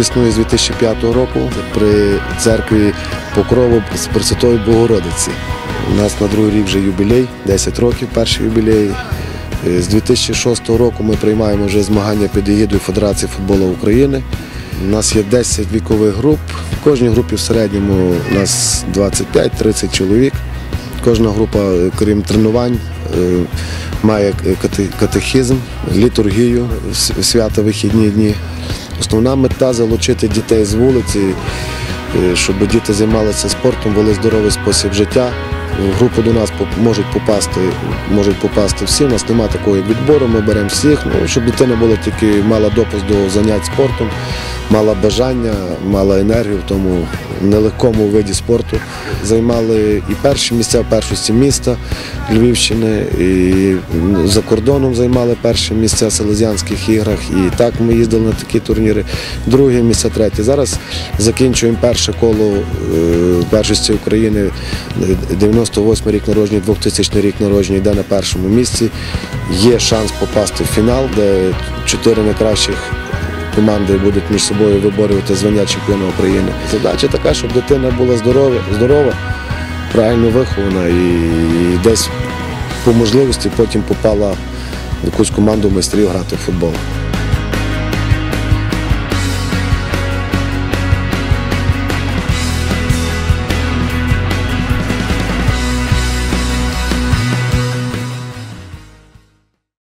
Існує з 2005 року при церкві Покрову з Пресвятої Богородиці. У нас на другий рік вже юбілей, 10 років, перший юбілей. Е, З 2006 року ми приймаємо вже змагання під егідою Федерації футболу України. У нас є 10 вікових груп. В кожній групі в середньому у нас 25-30 чоловік. Кожна група, е, крім тренувань, е, має катехізм, літургію, с- свята вихідні дні. Основна мета залучити дітей з вулиці, е, щоб діти займалися спортом, вели здоровий спосіб життя. В групу до нас можуть попасти, можуть попасти всі. У нас немає такого відбору, ми беремо всіх, ну, щоб дитина була тільки мала допуск до занять спортом, мала бажання, мала енергію в тому нелегкому виді спорту. Займали і перші місця в першості міста Львівщини, і за кордоном займали перші місця в Селезіанських іграх. І так ми їздили на такі турніри. Друге місце, третє. Зараз закінчуємо перше коло е, першості України. 98 рік народження, 2000 рік народження йде на першому місці. Є шанс попасти в фінал, де чотири найкращих команди будуть між собою виборювати звання чемпіона України. Задача така, щоб дитина була здорова, здорова правильно вихована і десь по можливості потім попала в якусь команду майстрів грати в футбол.